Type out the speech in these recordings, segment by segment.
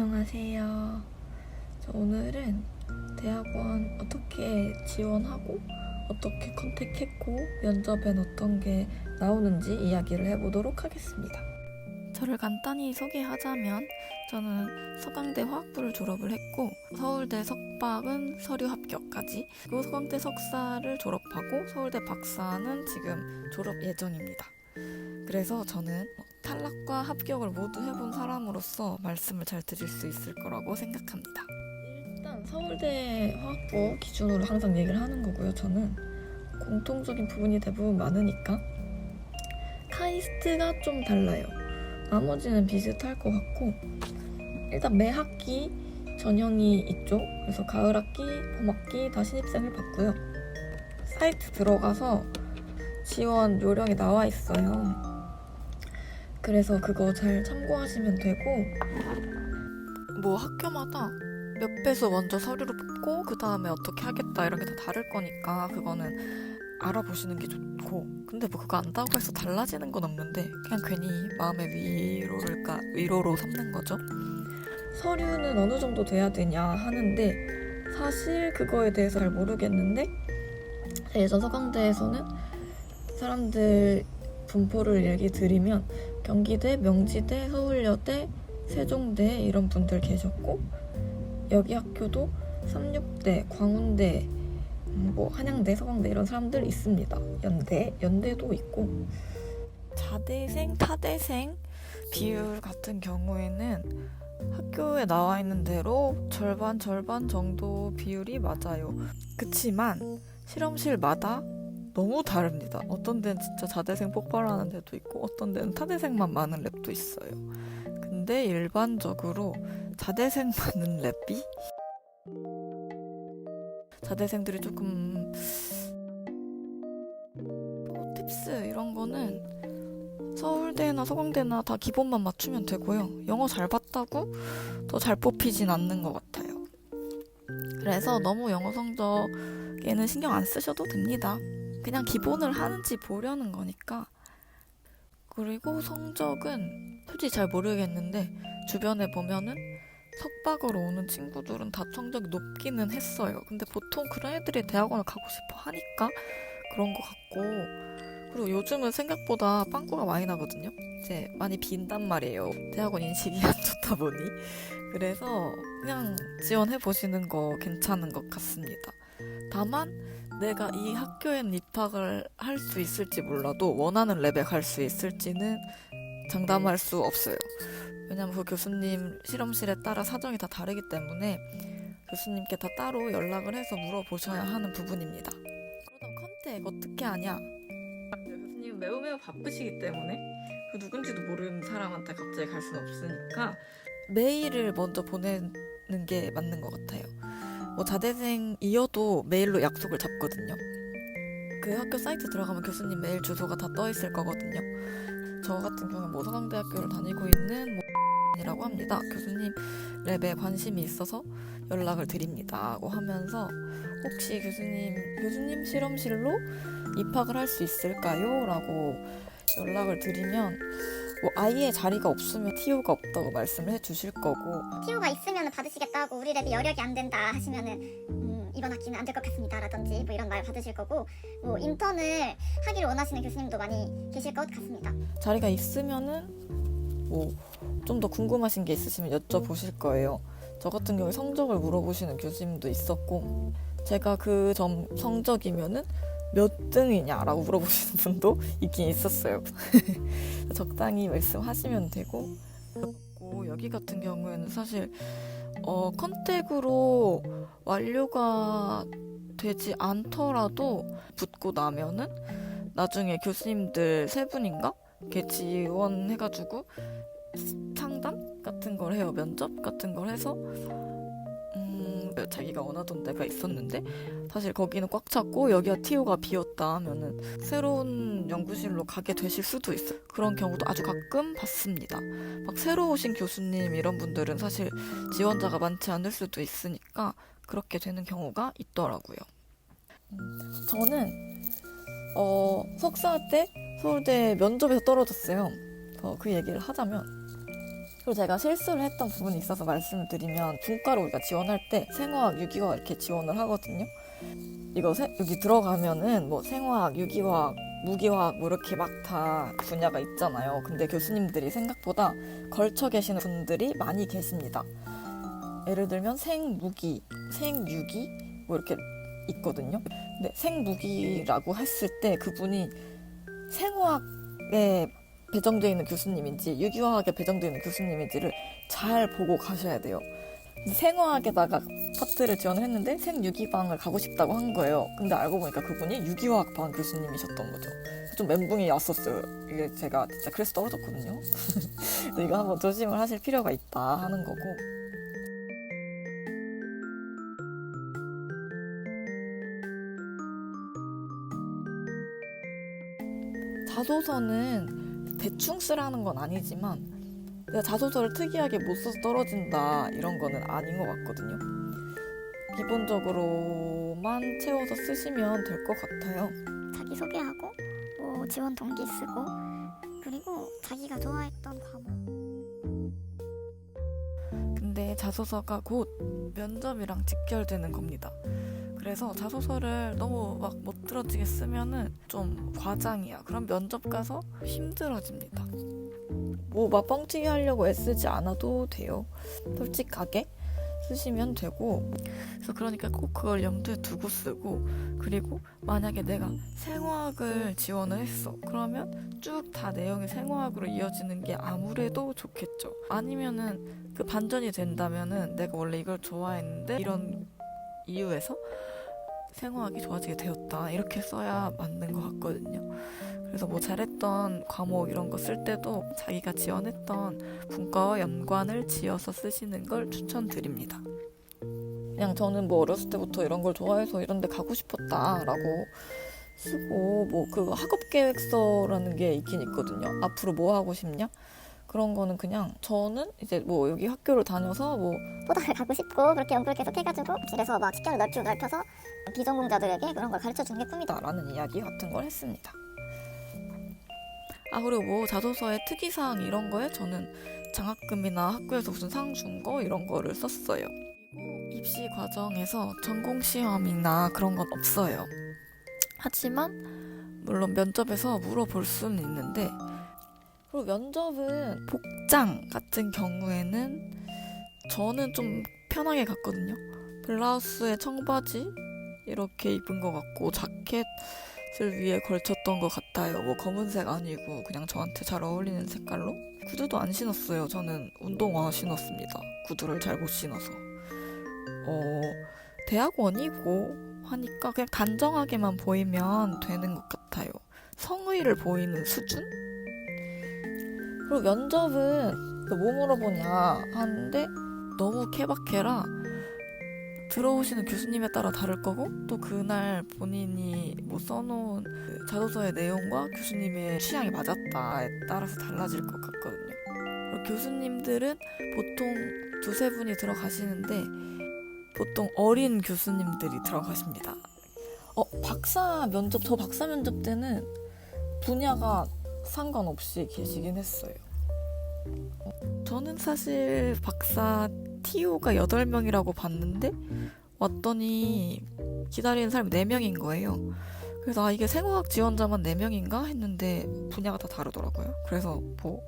안녕하세요. 저 오늘은 대학원 어떻게 지원하고 어떻게 컨택했고 면접엔 어떤 게 나오는지 이야기를 해보도록 하겠습니다. 저를 간단히 소개하자면 저는 서강대 화학부를 졸업을 했고 서울대 석박은 서류 합격까지 그리고 서강대 석사를 졸업하고 서울대 박사는 지금 졸업 예정입니다. 그래서 저는 탈락과 합격을 모두 해본 사람으로서 말씀을 잘 드릴 수 있을 거라고 생각합니다. 일단 서울대 화학부 기준으로 항상 얘기를 하는 거고요. 저는 공통적인 부분이 대부분 많으니까 카이스트가 좀 달라요. 나머지는 비슷할 것 같고 일단 매 학기 전형이 있죠. 그래서 가을 학기, 봄 학기 다 신입생을 받고요. 사이트 들어가서 지원 요령이 나와 있어요. 그래서 그거 잘 참고하시면 되고 뭐 학교마다 몇 배수 먼저 서류를 뽑고 그 다음에 어떻게 하겠다 이런 게 다 다를 거니까 그거는 알아보시는 게 좋고 근데 뭐 그거 안다고 해서 달라지는 건 없는데 그냥 괜히 마음의 위로를까 위로로 삼는 거죠. 서류는 어느 정도 돼야 되냐 하는데 사실 그거에 대해서 잘 모르겠는데 예전 서강대에서는 사람들 분포를 얘기 드리면 경기대, 명지대, 서울여대, 세종대 이런 분들 계셨고 여기 학교도 삼육대, 광운대, 음, 뭐 한양대, 서강대 이런 사람들 있습니다. 연대, 연대도 있고 자대생, 타대생 비율 같은 경우에는 학교에 나와 있는 대로 절반 절반 정도 비율이 맞아요. 그치만 실험실마다 너무 다릅니다. 어떤 데는 진짜 자대생 폭발하는 데도 있고 어떤 데는 타대생만 많은 랩도 있어요. 근데 일반적으로 자대생 많은 랩이 자대생들이 조금 뭐 팁스 이런 거는 서울대나 서강대나 다 기본만 맞추면 되고요. 영어 잘 봤다고 더 잘 뽑히진 않는 것 같아요. 그래서 너무 영어 성적에는 신경 안 쓰셔도 됩니다. 그냥 기본을 하는지 보려는 거니까. 그리고 성적은 솔직히 잘 모르겠는데 주변에 보면은 석박으로 오는 친구들은 다 성적이 높기는 했어요. 근데 보통 그런 애들이 대학원을 가고 싶어 하니까 그런 것 같고 그리고 요즘은 생각보다 빵꾸가 많이 나거든요. 이제 많이 빈단 말이에요. 대학원 인식이 안 좋다 보니. 그래서 그냥 지원해 보시는 거 괜찮은 것 같습니다. 다만 내가 이 학교엔 입학을 할 수 있을지 몰라도 원하는 랩에 갈수 있을지는 장담할 수 없어요. 왜냐면 그 교수님 실험실에 따라 사정이 다 다르기 때문에 교수님께 다 따로 연락을 해서 물어보셔야 하는 부분입니다. 그러다 컨택 어떻게 하냐? 교수님은 매우 매우 바쁘시기 때문에 그 누군지도 모르는 사람한테 갑자기 갈 수는 없으니까 메일을 먼저 보내는 게 맞는 것 같아요. 뭐 자대생이어도 메일로 약속을 잡거든요. 그 학교 사이트 들어가면 교수님 메일 주소가 다 떠 있을 거거든요. 저 같은 경우는 뭐 서강대학교를 다니고 있는 뭐 이라고 합니다. 교수님 랩에 관심이 있어서 연락을 드립니다고 하면서 혹시 교수님 교수님 실험실로 입학을 할 수 있을까요? 라고 연락을 드리면 뭐 아예 자리가 없으면 TO가 없다고 말씀을 해 주실 거고 티오가 있으면 받으시겠다 하고 우리 랩이 여력이 안 된다 하시면은 음, 이번 학기는 안 될 것 같습니다 라든지 뭐 이런 말 받으실 거고 뭐 인턴을 하기를 원하시는 교수님도 많이 계실 것 같습니다 자리가 있으면은 뭐 좀 더 궁금하신 게 있으시면 여쭤보실 거예요. 저 같은 경우에 성적을 물어보시는 교수님도 있었고 제가 그 점 성적이면은 몇 등이냐라고 물어보시는 분도 있긴 있었어요. 적당히 말씀하시면 되고 그리고 여기 같은 경우에는 사실 어 컨택으로 완료가 되지 않더라도 붙고 나면은 나중에 교수님들 세 분인가 이렇게 지원해가지고 상담 같은 걸 해요. 면접 같은 걸 해서 음, 자기가 원하던 데가 있었는데 사실 거기는 꽉 찼고 여기가 TO가 비었다 하면은 새로운 연구실로 가게 되실 수도 있어요. 그런 경우도 아주 가끔 봤습니다. 막 새로 오신 교수님 이런 분들은 사실 지원자가 많지 않을 수도 있으니까 그렇게 되는 경우가 있더라고요. 저는 어, 석사 때 서울대 면접에서 떨어졌어요. 어, 그 얘기를 하자면 그리고 제가 실수를 했던 부분이 있어서 말씀을 드리면 분과로 우리가 지원할 때 생화학, 유기화학 이렇게 지원을 하거든요. 이거 세- 여기 들어가면은 뭐 생화학, 유기화학, 무기화학 뭐 이렇게 막 다 분야가 있잖아요. 근데 교수님들이 생각보다 걸쳐 계시는 분들이 많이 계십니다. 예를 들면 생무기, 생유기 뭐 이렇게 있거든요. 근데 생무기라고 했을 때 그분이 생화학에 배정되어 있는 교수님인지 유기화학에 배정되어 있는 교수님인지를 잘 보고 가셔야 돼요. 생화학에다가 파트를 지원을 했는데 생유기방을 가고 싶다고 한 거예요. 근데 알고 보니까 그분이 유기화학 반 교수님이셨던 거죠. 좀 멘붕이 왔었어요. 이게 제가 진짜 그래서 떨어졌거든요. 이거 한번 조심을 하실 필요가 있다 하는 거고. 자소서는 대충 쓰라는 건 아니지만 내가 자소서를 특이하게 못 써서 떨어진다 이런 거는 아닌 것 같거든요. 기본적으로만 채워서 쓰시면 될 것 같아요. 자기 소개하고 뭐 지원 동기 쓰고 그리고 자기가 좋아했던 과목 근데 자소서가 곧 면접이랑 직결되는 겁니다. 그래서 자소서를 너무 막 못 들어지게 쓰면은 좀 과장이야. 그럼 면접 가서 힘들어집니다. 뭐 막 뻥튀기 하려고 애쓰지 않아도 돼요. 솔직하게 쓰시면 되고. 그래서 그러니까 꼭 그걸 염두에 두고 쓰고 그리고 만약에 내가 생화학을 지원을 했어. 그러면 쭉 다 내용이 생화학으로 이어지는 게 아무래도 좋겠죠. 아니면은 그 반전이 된다면은 내가 원래 이걸 좋아했는데 이런 이유에서 생화학이 좋아지게 되었다 이렇게 써야 맞는 것 같거든요. 그래서 뭐 잘했던 과목 이런 거 쓸 때도 자기가 지원했던 분과와 연관을 지어서 쓰시는 걸 추천드립니다. 그냥 저는 뭐 어렸을 때부터 이런 걸 좋아해서 이런 데 가고 싶었다라고 쓰고 뭐 그 학업 계획서라는 게 있긴 있거든요. 앞으로 뭐 하고 싶냐? 그런 거는 그냥 저는 이제 뭐 여기 학교를 다녀서 뭐 포닥을 가고 싶고 그렇게 연구를 계속 해가지고 길에서 막 식견을 넓히고 넓혀서 비전공자들에게 그런 걸 가르쳐 주는 게 꿈이다. 라는 이야기 같은 걸 했습니다. 아 그리고 뭐 자소서의 특이사항 이런 거에 저는 장학금이나 학교에서 무슨 상 준 거 이런 거를 썼어요. 입시 과정에서 전공 시험이나 그런 건 없어요. 하지만 물론 면접에서 물어볼 수는 있는데 그리고 면접은 복장 같은 경우에는 저는 좀 편하게 갔거든요. 블라우스에 청바지 이렇게 입은 것 같고 자켓을 위에 걸쳤던 것 같아요. 뭐 검은색 아니고 그냥 저한테 잘 어울리는 색깔로 구두도 안 신었어요. 저는 운동화 신었습니다. 구두를 잘 못 신어서. 어 대학원이고 하니까 그냥 단정하게만 보이면 되는 것 같아요. 성의를 보이는 수준? 그리고 면접은 그뭐 물어보냐 하는데 너무 케바케라 들어오시는 교수님에 따라 다를 거고 또 그날 본인이 뭐 써놓은 그 자소서의 내용과 교수님의 취향이 맞았다에 따라서 달라질 것 같거든요. 그리고 교수님들은 보통 두세 분이 들어가시는데 보통 어린 교수님들이 들어가십니다. 어, 박사 면접, 저 박사 면접 때는 분야가 상관없이 계시긴 했어요. 어, 저는 사실 박사 TO가 8명이라고 봤는데 왔더니 기다리는 사람이 4명인 거예요. 그래서 아 이게 생화학 지원자만 4명인가 했는데 분야가 다 다르더라고요. 그래서 뭐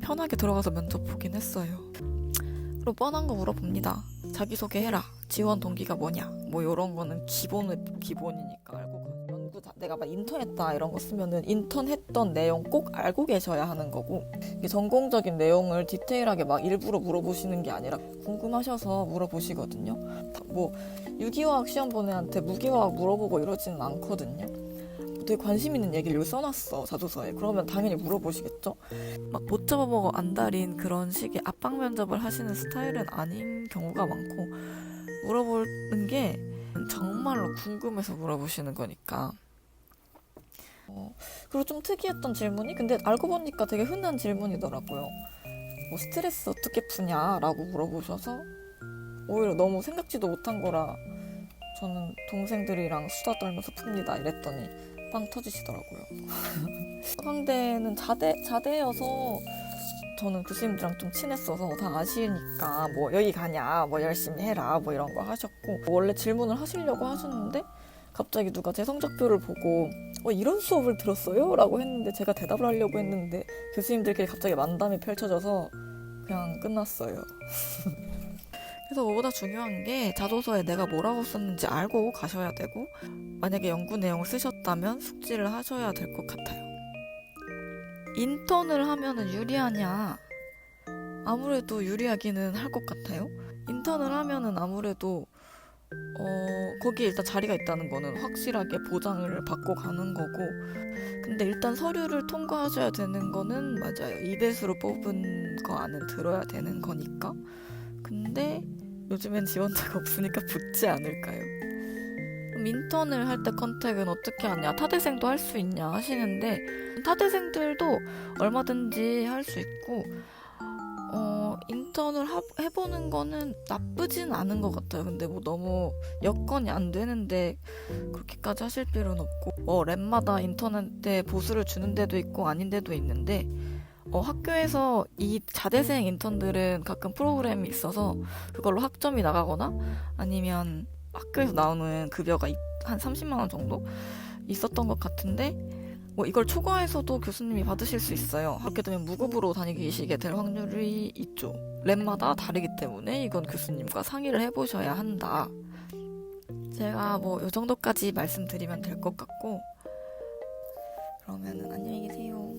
편하게 들어가서 면접 보긴 했어요. 그리고 뻔한 거 물어봅니다. 자기소개해라. 지원 동기가 뭐냐. 뭐 이런 거는 기본은 기본이니까 연구 자, 내가 막 인턴했다 이런 거 쓰면은 인턴했던 내용 꼭 알고 계셔야 하는 거고 이게 전공적인 내용을 디테일하게 막 일부러 물어보시는 게 아니라 궁금하셔서 물어보시거든요. 다- 뭐 유기화학 시험 본 애한테 무기화학 물어보고 이러지는 않거든요. 되게 관심 있는 얘기를 써놨어 자소서에 그러면 당연히 물어보시겠죠 막 못 잡아보고 안달인 그런 식의 압박 면접을 하시는 스타일은 아닌 경우가 많고 물어보는 게 정말로 궁금해서 물어보시는 거니까 어, 그리고 좀 특이했던 질문이 근데 알고 보니까 되게 흔한 질문이더라고요 뭐 스트레스 어떻게 푸냐라고 물어보셔서 오히려 너무 생각지도 못한 거라 저는 동생들이랑 수다 떨면서 풉니다 이랬더니 빵 터지시더라고요. 서강대는 자대 자대여서 저는 교수님들이랑 좀 친했어서 다 아시니까 뭐 여기 가냐 뭐 열심히 해라 뭐 이런 거 하셨고 원래 질문을 하시려고 하셨는데 갑자기 누가 제 성적표를 보고 어 이런 수업을 들었어요? 라고 했는데 제가 대답을 하려고 했는데 교수님들끼리 갑자기 만담이 펼쳐져서 그냥 끝났어요. 그래서 뭐보다 중요한 게 자소서에 내가 뭐라고 썼는지 알고 가셔야 되고 만약에 연구 내용을 쓰셨다면 숙지를 하셔야 될 것 같아요. 인턴을 하면은 유리하냐? 아무래도 유리하기는 할 것 같아요. 인턴을 하면은 아무래도 어, 거기에 일단 자리가 있다는 거는 확실하게 보장을 받고 가는 거고 근데 일단 서류를 통과하셔야 되는 거는 맞아요. 2배수로 뽑은 거 안에 들어야 되는 거니까. 근데 요즘엔 지원자가 없으니까 붙지 않을까요? 그럼 인턴을 할 때 컨택은 어떻게 하냐? 타대생도 할 수 있냐 하시는데 타대생들도 얼마든지 할 수 있고 어, 인턴을 하- 해보는 거는 나쁘진 않은 것 같아요. 근데 뭐 너무 여건이 안 되는데 그렇게까지 하실 필요는 없고 뭐 랩마다 인턴한테 보수를 주는 데도 있고 아닌 데도 있는데 어, 학교에서 이 자대생 인턴들은 가끔 프로그램이 있어서 그걸로 학점이 나가거나 아니면 학교에서 나오는 급여가 이- 한 30만 원 정도 있었던 것 같은데 뭐 이걸 초과해서도 교수님이 받으실 수 있어요. 그렇게 되면 무급으로 다니시게 될 확률이 있죠. 랩마다 다르기 때문에 이건 교수님과 상의를 해보셔야 한다. 제가 뭐 이 정도까지 말씀드리면 될 것 같고 그러면은 안녕히 계세요.